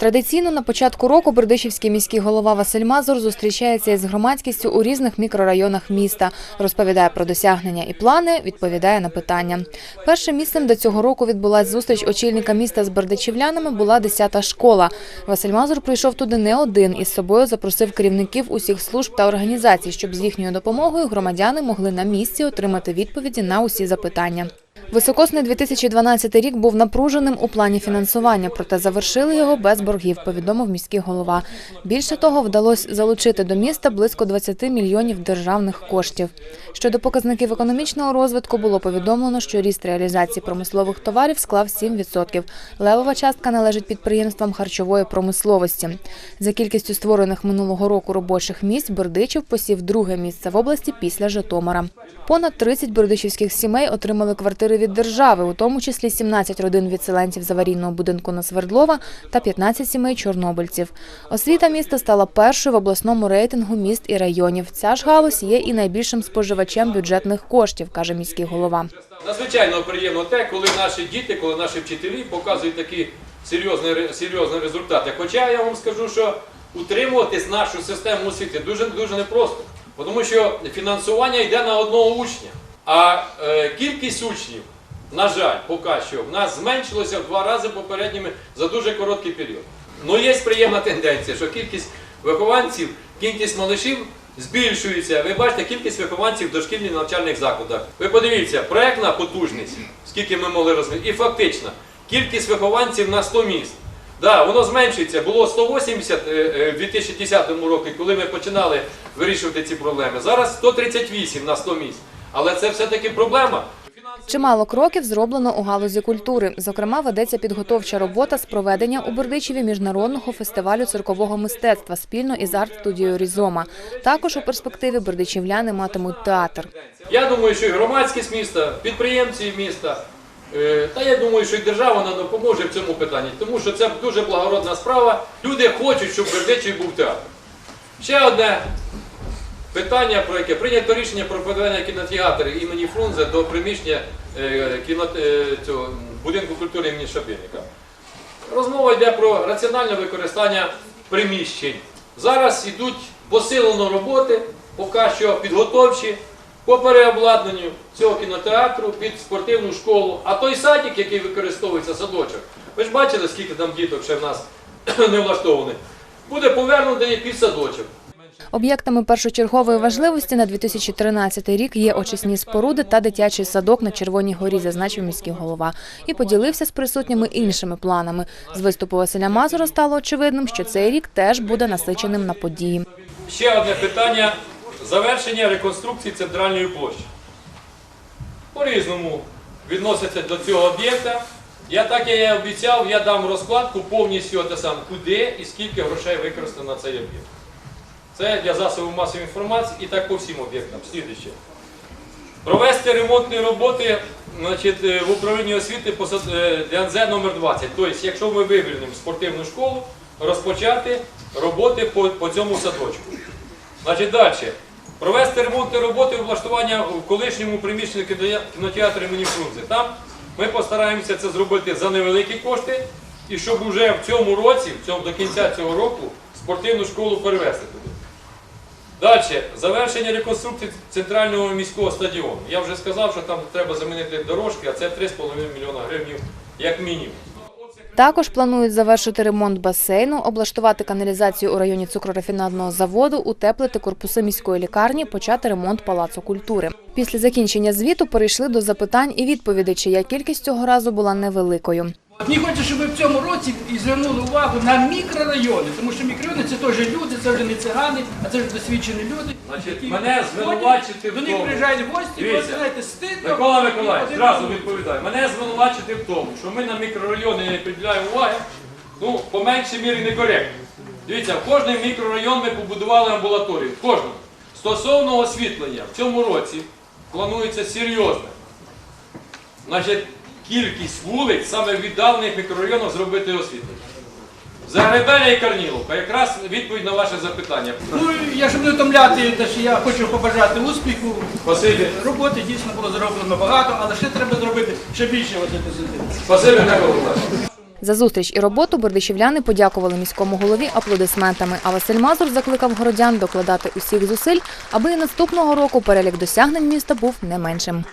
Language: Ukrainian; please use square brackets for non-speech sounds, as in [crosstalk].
Традиційно на початку року Бердичівський міський голова Василь Мазур зустрічається із громадськістю у різних мікрорайонах міста, розповідає про досягнення і плани, відповідає на питання. Першим місцем до цього року відбулась зустріч очільника міста з бердичівлянами. Була 10-та школа. Василь Мазур прийшов туди не один із собою запросив керівників усіх служб та організацій, щоб з їхньою допомогою громадяни могли на місці отримати відповіді на усі запитання. Високосний 2012 рік був напруженим у плані фінансування, проте завершили його без боргів, повідомив міський голова. Більше того, вдалося залучити до міста близько 20 мільйонів державних коштів. Щодо показників економічного розвитку було повідомлено, що ріст реалізації промислових товарів склав 7%. Левова частка належить підприємствам харчової промисловості. За кількістю створених минулого року робочих місць Бердичів посів друге місце в області після Житомира. Понад 30 бердичівських сімей отримали квартири від держави, у тому числі 17 родин відселенців з аварійного будинку на Свердлова та 15 сімей чорнобильців. Освіта міста стала першою в обласному рейтингу міст і районів. Ця ж галузь є і найбільшим споживачем бюджетних коштів, каже міський голова. Надзвичайно приємно те, коли наші діти, коли наші вчителі показують такі серйозні, серйозні результати. Хоча я вам скажу, що утримуватись нашу систему освіти дуже дуже непросто, тому що фінансування йде на одного учня. А е, кількість учнів, на жаль, поки що в нас зменшилося в два рази попередніми за дуже короткий період. Ну є приємна тенденція, що кількість вихованців, кількість малишів збільшується. Ви бачите, кількість вихованців в дошкільних навчальних закладах. Ви подивіться, проектна потужність, скільки ми могли розвити, і фактично кількість вихованців на 100 міст. Да, воно зменшується. Було 180 е, е, в 2010 році, коли ми починали вирішувати ці проблеми. Зараз 138 на 100 місць. Але це все-таки проблема. Чимало кроків зроблено у галузі культури. Зокрема, ведеться підготовча робота з проведення у Бердичеві міжнародного фестивалю циркового мистецтва спільно із арт-студією Різома. Також у перспективі бердичівляни матимуть театр. Я думаю, що і громадськість міста, підприємці міста, е, та я думаю, що і держава нам допоможе в цьому питанні, тому що це дуже благородна справа. Люди хочуть, щоб в Бердичеві був театр. Ще одне питання, про яке прийнято рішення про проведення кінотеатру імені Фрунзе до приміщення е, кіно, е, цього, будинку культури імені Шабельника. Розмова йде про раціональне використання приміщень. Зараз йдуть посилено роботи, поки що підготовчі по переобладнанню цього кінотеатру під спортивну школу. А той садик, який використовується садочок, ви ж бачили, скільки там діток ще в нас [clears throat] не влаштованих, буде повернутий під садочок. Об'єктами першочергової важливості на 2013 рік є очисні споруди та дитячий садок на Червоній горі, зазначив міський голова. І поділився з присутніми іншими планами. З виступу Василя Мазура стало очевидним, що цей рік теж буде насиченим на події. Ще одне питання завершення реконструкції центральної площі. По-різному відносяться до цього об'єкта. Я так і обіцяв, я дам розкладку повністю те саме, куди і скільки грошей використано на цей об'єкт. Це для засобів масової інформації і так по всім об'єктам. Слідуюче. Провести ремонтні роботи значить, е, в управлінні освіти е, ДНЗ номер 20. Тобто, якщо ми вивільнимо спортивну школу, розпочати роботи по, по цьому садочку. Значить, далі. Провести ремонтні роботи облаштування в колишньому приміщенні кінотеатру імені Фрунзе. Там ми постараємося це зробити за невеликі кошти, і щоб вже в цьому році, в цьому, до кінця цього року, спортивну школу перевести туди. Далі, завершення реконструкції центрального міського стадіону. Я вже сказав, що там треба замінити дорожки, а це 3,5 мільйона гривень як мінімум. Також планують завершити ремонт басейну, облаштувати каналізацію у районі цукрорафінадного заводу, утеплити корпуси міської лікарні, почати ремонт палацу культури. Після закінчення звіту перейшли до запитань і відповідей, чия кількість цього разу була невеликою. Мені хочеться, щоб ви в цьому році і звернули увагу на мікрорайони, тому що мікрорайони це теж люди, це вже не цигани, а це вже досвідчені люди. Значить, мене звинувачити в До них тому. приїжджають гості, і Дивіться, ви знаєте, стидно. Микола Миколаївич, зразу відповідаю. Мене звинувачити в тому, що ми на мікрорайони не приділяємо уваги, ну, по меншій мірі некоректно. Дивіться, в кожний мікрорайон ми побудували амбулаторію. В кожному. Стосовно освітлення, в цьому році планується серйозне. Значить, кількість вулиць саме в віддалених мікрорайонах зробити освітлення. Загребеля і Карніловка. Якраз відповідь на ваше запитання. Ну, я щоб не втомляти, те, що я хочу побажати успіху. Спасибі. Роботи дійсно було зроблено багато, але ще треба зробити ще більше. Спасибі, Микола За зустріч і роботу бердичівляни подякували міському голові аплодисментами. А Василь Мазур закликав городян докладати усіх зусиль, аби і наступного року перелік досягнень міста був не меншим.